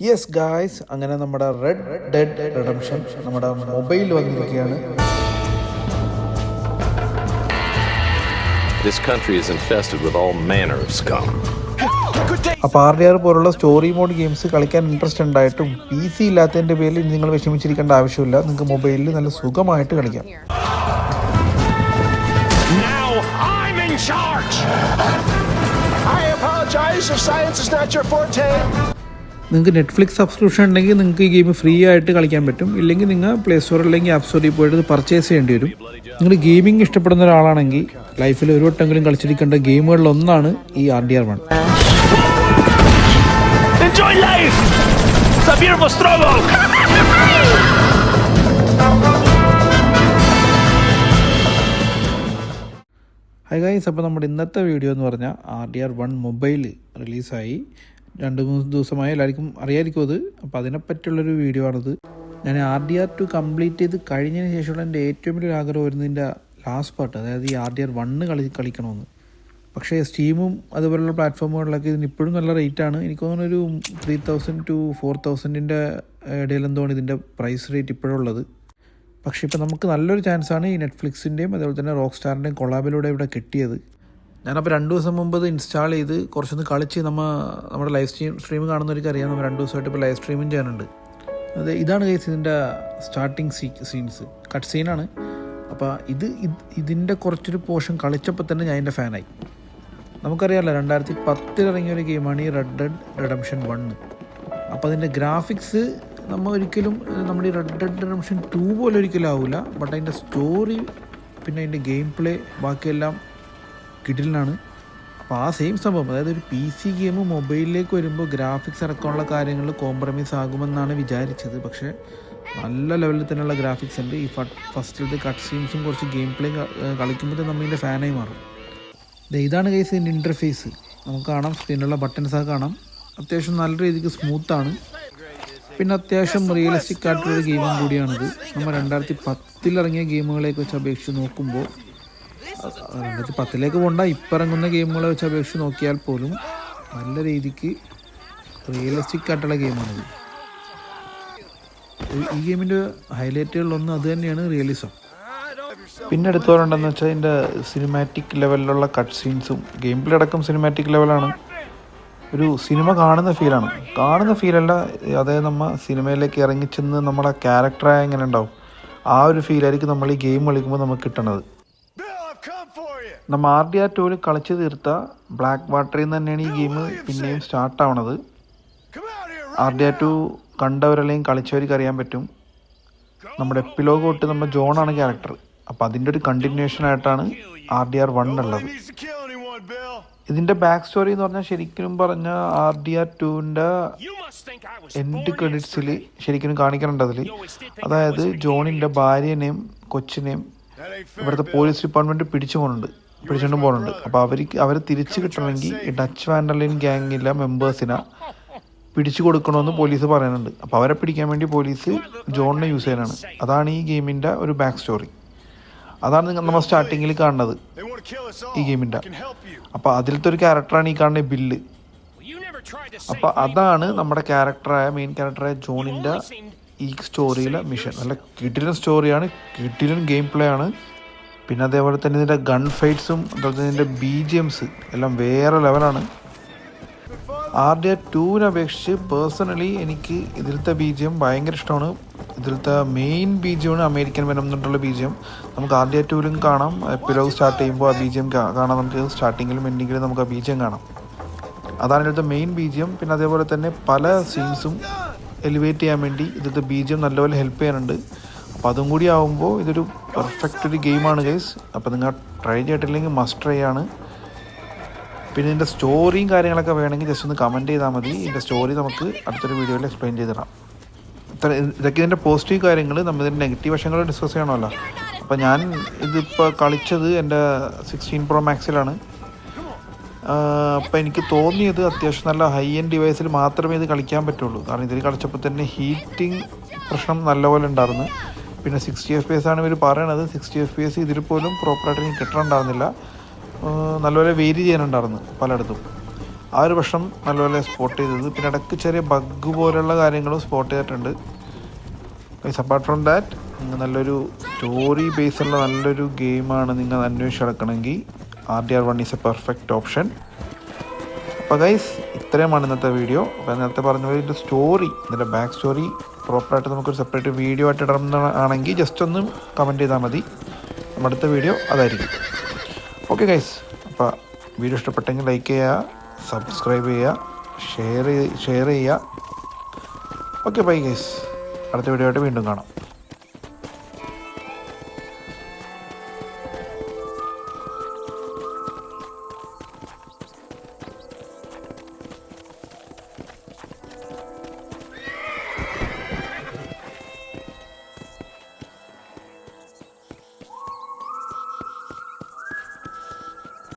Yes guys അങ്ങനെ നമ്മുടെ Red Dead Redemption നമ്മുടെ മൊബൈൽ വന്നിരിക്കുകയാണ് This country is infested with all manner of scum. അപ്പോൾ ആർ ഡി ആർ പോലുള്ള സ്റ്റോറി മോഡ് ഗെയിംസ് കളിക്കാൻ ഇൻട്രസ്റ്റ് ഉണ്ടായിട്ടും പി സി ഇല്ലാത്തതിന്റെ പേരിൽ നിങ്ങൾ വിഷമിച്ചിരിക്കേണ്ട ആവശ്യമില്ല നിങ്ങൾക്ക് മൊബൈലിൽ നല്ല സുഖമായിട്ട് കളിക്കാം Now I'm in charge! I apologize if science is not your forte. നിങ്ങൾക്ക് നെറ്റ്ഫ്ലിക്സ് സബ്സ്ക്രിപ്ഷൻ ഉണ്ടെങ്കിൽ നിങ്ങൾക്ക് ഈ ഗെയിം ഫ്രീ ആയിട്ട് കളിക്കാൻ പറ്റും. ഇല്ലെങ്കിൽ നിങ്ങൾ പ്ലേ സ്റ്റോർ അല്ലെങ്കിൽ ആപ്പ് സ്റ്റോറിൽ പോയിട്ട് ഇത് പർച്ചേസ് ചെയ്യേണ്ടി വരും. നിങ്ങൾ ഗെയിമിംഗ് ഇഷ്ടപ്പെടുന്ന ഒരാളാണെങ്കിൽ ലൈഫിൽ ഒരു വട്ടമെങ്കിലും കളിച്ചിരിക്കേണ്ട ഗെയിമുകളിലൊന്നാണ് ഈ R D R one! Hi guys അപ്പോൾ നമ്മുടെ ഇന്നത്തെ വീഡിയോ എന്ന് പറഞ്ഞാൽ R D R one mobile റിലീസായി രണ്ട് മൂന്ന് ദിവസമായി എല്ലാവർക്കും അറിയാമായിരിക്കും അത്. അപ്പോൾ അതിനെപ്പറ്റിയുള്ളൊരു വീഡിയോ ആണത്. ഞാൻ R D R two complete ചെയ്ത് കഴിഞ്ഞതിന് ശേഷമുള്ള എന്റെ ഏറ്റവും വലിയൊരു ആഗ്രഹം വരുന്നതിന്റെ ലാസ്റ്റ് പാർട്ട് അതായത് ഈ ആർ ഡി ആർ വണ്ണ് കളി കളിക്കണമെന്ന്. പക്ഷേ സ്റ്റീമും അതുപോലുള്ള പ്ലാറ്റ്ഫോമുകളിലൊക്കെ ഇതിന് ഇപ്പോഴും നല്ല റേറ്റാണ് എനിക്ക് തോന്നുന്നു ഒരു ത്രീ തൗസൻഡ് ടു ഫോർ തൗസൻഡിന്റെ ഇടയിൽ എന്താണ് ഇതിന്റെ പ്രൈസ് റേറ്റ് ഇപ്പോഴുള്ളത് പക്ഷേ ഇപ്പോൾ നമുക്ക് നല്ലൊരു ചാൻസാണ് ഈ നെറ്റ്ഫ്ലിക്സിന്റെയും അതുപോലെ തന്നെ റോക്ക് സ്റ്റാറിന്റെയും കൊളാബിലൂടെ ഇവിടെ കിട്ടിയത്. ഞാനപ്പോൾ രണ്ട് ദിവസം മുമ്പ് ഇത് ഇൻസ്റ്റാൾ ചെയ്ത് കുറച്ചൊന്ന് കളിച്ച് നമ്മൾ നമ്മുടെ ലൈവ് സ്ട്രീം സ്ട്രീം കാണുന്നവർക്ക് അറിയാം നമ്മൾ രണ്ട് ദിവസമായിട്ട് ഇപ്പോൾ ലൈവ് സ്ട്രീമും ചെയ്യാനുണ്ട്. അത് ഇതാണ് കേസ് ഇതിന്റെ സ്റ്റാർട്ടിങ് സീ സീൻസ് കട്ട് സീനാണ് അപ്പോൾ ഇത് ഇത്- ഇതിന്റെ കുറച്ചൊരു പോർഷൻ കളിച്ചപ്പോൾ തന്നെ ഞാൻ എന്റെ ഫാനായി നമുക്കറിയാമല്ലോ രണ്ടായിരത്തി പത്തിൽ ഇറങ്ങിയ ഒരു ഗെയിമാണ് ഈ റെഡ് ഡെഡ് റെഡംഷൻ വണ്ണ് അപ്പോൾ അതിന്റെ ഗ്രാഫിക്സ് നമ്മൾ ഒരിക്കലും നമ്മുടെ ഈ റെഡ് ഡെഡ് റെഡംഷൻ ടു പോലെ ഒരിക്കലും ആവില്ല ബട്ട് അതിന്റെ സ്റ്റോറി പിന്നെ അതിന്റെ ഗെയിം പ്ലേ ബാക്കിയെല്ലാം കിടിലിനാണ് അപ്പോൾ ആ സെയിം സംഭവം. അതായത് ഒരു പി സി ഗെയിം മൊബൈലിലേക്ക് വരുമ്പോൾ ഗ്രാഫിക്സ് അടക്കമുള്ള കാര്യങ്ങൾ കോംപ്രമൈസ് ആകുമെന്നാണ് വിചാരിച്ചത്. പക്ഷേ നല്ല ലെവലിൽ തന്നെയുള്ള ഗ്രാഫിക്സ് ഉണ്ട്. ഈ ഫസ്റ്റിലത്തെ കട്ട് സീൻസും കുറച്ച് ഗെയിം പ്ലേ കളിക്കുമ്പോൾ നമ്മൾ ഇതിന്റെ ഫാനായി മാറും. ഇതാണ് കേസ് ഇതിന്റെ ഇന്റർഫേസ് നമുക്ക് കാണാം. സ്ക്രീനിലുള്ള ബട്ടൺസ് ഒക്കെ കാണാം. അത്യാവശ്യം നല്ല രീതിക്ക് സ്മൂത്താണ് പിന്നെ അത്യാവശ്യം റിയലിസ്റ്റിക് ആയിട്ടുള്ളൊരു ഗെയിമും കൂടിയാണിത്. നമ്മൾ രണ്ടായിരത്തി പത്തിലിറങ്ങിയ ഗെയിമുകളെയൊക്കെ വെച്ച് അപേക്ഷിച്ച് നോക്കുമ്പോൾ രണ്ടായിരത്തി പത്തിലേക്ക് പോകണ്ട ഇപ്പം ഇറങ്ങുന്ന ഗെയിമുകളെ വെച്ച് അപേക്ഷിച്ച് നോക്കിയാൽ പോലും നല്ല രീതിക്ക് റിയലിസ്റ്റിക് ആയിട്ടുള്ള ഗെയിമാണിത് ഈ- ഗെയിമിന്റെ ഹൈലൈറ്റുകളിലൊന്ന് അത് തന്നെയാണ് റിയലിസം പിന്നെ എടുത്തു പറയേണ്ടതെന്ന് വെച്ചാൽ ഇതിന്റെ സിനിമാറ്റിക് ലെവലിലുള്ള കട്ട് സീൻസും ഗെയിം പ്ലേ അടക്കം സിനിമാറ്റിക് ലെവലാണ് ഒരു സിനിമ കാണുന്ന ഫീലാണ് കാണുന്ന ഫീലല്ല അതേ നമ്മൾ സിനിമയിലേക്ക് ഇറങ്ങിച്ചെന്ന് നമ്മുടെ ക്യാരക്ടറായ എങ്ങനെ ഉണ്ടാവും? ആ ഒരു ഫീലായിരിക്കും നമ്മൾ ഈ ഗെയിം കളിക്കുമ്പോൾ നമുക്ക് കിട്ടണത്. നമ്മൾ ആർ ഡി ആർ ടൂവിൽ കളിച്ച് തീർത്ത ബ്ലാക്ക് വാട്ടറിൽ നിന്ന് തന്നെയാണ് ഈ ഗെയിം പിന്നെയും സ്റ്റാർട്ട് ആവണത്! ആർ ഡി ആർ ടു കണ്ടവരല്ലെങ്കിൽ കളിച്ചവർക്ക് അറിയാൻ പറ്റും. നമ്മുടെ എപ്പിലോഗ് തൊട്ട് നമ്മുടെ ജോണാണ് ക്യാരക്ടർ അപ്പോൾ അതിന്റെ ഒരു കണ്ടിന്യൂഷൻ ആയിട്ടാണ് ആർ ഡി ആർ വൺ ഉള്ളത്! ഇതിന്റെ ബാക്ക് സ്റ്റോറി എന്ന് പറഞ്ഞാൽ ശരിക്കും പറഞ്ഞ ആർ ഡി ആർ ടുവിന്റെ എൻഡ് ക്രെഡിറ്റ്സിൽ ശരിക്കും കാണിക്കുന്നുണ്ട് അതിൽ അതായത് ജോണിന്റെ ഭാര്യനെയും കൊച്ചിനെയും ഇവിടുത്തെ പോലീസ് ഡിപ്പാർട്ട്മെന്റ് പിടിച്ചു പോകുന്നുണ്ട് പിടിച്ചുകൊണ്ട് പോകുന്നുണ്ട് അപ്പോൾ അവർക്ക് അവരെ തിരിച്ചു കിട്ടണമെങ്കിൽ ഈ ഡച്ച് വാൻഡർലിൻ ഗ്യാങ്ങിലെ മെമ്പേഴ്സിനെ പിടിച്ചു കൊടുക്കണമെന്ന് പോലീസ് പറയുന്നുണ്ട്. അപ്പോൾ അവരെ പിടിക്കാൻ വേണ്ടി പോലീസ് ജോണിനെ യൂസ് ചെയ്യാനാണ് അതാണ് ഈ ഗെയിമിന്റെ ഒരു ബാക്ക് സ്റ്റോറി അതാണ് നിങ്ങൾ നമ്മൾ സ്റ്റാർട്ടിങ്ങിൽ കാണുന്നത്. ഈ ഗെയിമിന്റെ. അപ്പോൾ അതിലത്തെ ഒരു ക്യാരക്ടറാണ് ഈ കാണുന്ന ബില്ല് അപ്പോൾ അതാണ് നമ്മുടെ ക്യാരക്ടറായ മെയിൻ ക്യാരക്ടറായ ജോണിന്റെ ഈ സ്റ്റോറിയിലെ മിഷൻ നല്ല കിടിലൻ സ്റ്റോറിയാണ് കിടിലൻ ഗെയിം പ്ലേ ആണ്. പിന്നെ അതേപോലെ തന്നെ ഇതിന്റെ ഗൺ ഫൈറ്റ്സും അതുപോലെ തന്നെ ഇതിന്റെ ബി ജി എംസ് എല്ലാം വേറെ ലെവലാണ് ആർ ഡി ആർ ടൂവിനെ അപേക്ഷിച്ച് പേഴ്സണലി എനിക്ക് ഇതിലത്തെ ബി ജി എം ഭയങ്കര ഇഷ്ടമാണ്. ഇതിലത്തെ മെയിൻ ബി ജി എമാണ് അമേരിക്കൻ വനം എന്നിട്ടുള്ള ബി ജി എം നമുക്ക് ആർ ഡി ആർ ടൂവിലും കാണാം. എപ്പിലോഗ് സ്റ്റാർട്ട് ചെയ്യുമ്പോൾ ആ ബി ജി എം കാണാം. നമുക്ക് സ്റ്റാർട്ടിങ്ങിലും എൻഡിങ്ങിലും നമുക്ക് ആ ബി ജി എം കാണാം. അതാണ് ഇതിലത്തെ മെയിൻ ബി ജി എം പിന്നെ അതേപോലെ തന്നെ പല സീൻസും എലിവേറ്റ് ചെയ്യാൻ വേണ്ടി ഇതിലത്തെ ബി ജി എം നല്ലപോലെ ഹെൽപ്പ് ചെയ്യാനുണ്ട്. അപ്പോൾ അതും കൂടി ആകുമ്പോൾ ഇതൊരു പെർഫെക്റ്റ് ഒരു ഗെയിമാണ് ഗൈസ് അപ്പോൾ നിങ്ങൾ ട്രൈ ചെയ്തിട്ടില്ലെങ്കിൽ മസ്റ്റ് ട്രൈ ആണ്. പിന്നെ ഇതിന്റെ സ്റ്റോറിയും കാര്യങ്ങളൊക്കെ വേണമെങ്കിൽ ജസ്റ്റ് ഒന്ന് കമന്റ് ചെയ്താൽ മതി. ഇതിന്റെ സ്റ്റോറി നമുക്ക് അടുത്തൊരു വീഡിയോയിൽ എക്സ്പ്ലെയിൻ ചെയ്ത് തരാം ഇത്ര ഇതൊക്കെ ഇതിന്റെ പോസിറ്റീവ് കാര്യങ്ങൾ നമ്മൾ ഇതിന്റെ നെഗറ്റീവ് വശങ്ങൾ ഡിസ്കസ് ചെയ്യണമല്ലോ. അപ്പോൾ ഞാൻ ഇതിപ്പോൾ കളിച്ചത് എന്റെ സിക്സ്റ്റീൻ പ്രോ മാക്സിലാണ് അപ്പോൾ എനിക്ക് തോന്നിയത് അത്യാവശ്യം നല്ല ഹൈ എൻഡ് ഡിവൈസിൽ മാത്രമേ ഇത് കളിക്കാൻ പറ്റുള്ളൂ. കാരണം ഇതിൽ കളിച്ചപ്പോൾ തന്നെ ഹീറ്റിംഗ് പ്രശ്നം നല്ലപോലെ ഉണ്ടായിരുന്നു. പിന്നെ സിക്സ്റ്റി എഫ് പി എസ് ആണ് ഇവർ പറയണത്. സിക്സ്റ്റി എഫ് പി എസ് ഇതിൽ പോലും പ്രോപ്പറായിട്ട് എനിക്ക് കിട്ടണുണ്ടായിരുന്നില്ല. നല്ലപോലെ വേരി ചെയ്യാനുണ്ടായിരുന്നു പലയിടത്തും. ആ ഒരു പ്രശ്നം നല്ലപോലെ സ്പോട്ട് ചെയ്തത്. പിന്നെ ഇടയ്ക്ക് ചെറിയ ബഗ് പോലുള്ള കാര്യങ്ങളും സ്പോട്ട് ചെയ്തിട്ടുണ്ട്. മീൻസ് അപ്പാർട്ട് ഫ്രം ദാറ്റ് നല്ലൊരു സ്റ്റോറി ബേസുള്ള നല്ലൊരു ഗെയിമാണ് നിങ്ങൾ അന്വേഷിച്ച് നടക്കണമെങ്കിൽ R D R one is a perfect option അപ്പോൾ ഗൈസ് ഇത്രയുമാണ് ഇന്നത്തെ വീഡിയോ അപ്പോൾ നേരത്തെ പറഞ്ഞ പോലെ ഇതിന്റെ സ്റ്റോറി ഇതിന്റെ ബാക്ക് സ്റ്റോറി പ്രോപ്പറായിട്ട് നമുക്കൊരു സെപ്പറേറ്റ് വീഡിയോ ആയിട്ട് ഇടണം ആണെങ്കിൽ ജസ്റ്റ് ഒന്ന് കമന്റ് ചെയ്താൽ മതി. നമ്മുടെ അടുത്ത വീഡിയോ അതായിരിക്കും. ഓക്കെ ഗൈസ് അപ്പോൾ വീഡിയോ ഇഷ്ടപ്പെട്ടെങ്കിൽ ലൈക്ക് ചെയ്യുക സബ്സ്ക്രൈബ് ചെയ്യുക ഷെയർ ഷെയർ ചെയ്യുക ഓക്കെ ബൈ ഗൈസ് അടുത്ത വീഡിയോ ആയിട്ട് വീണ്ടും കാണാം.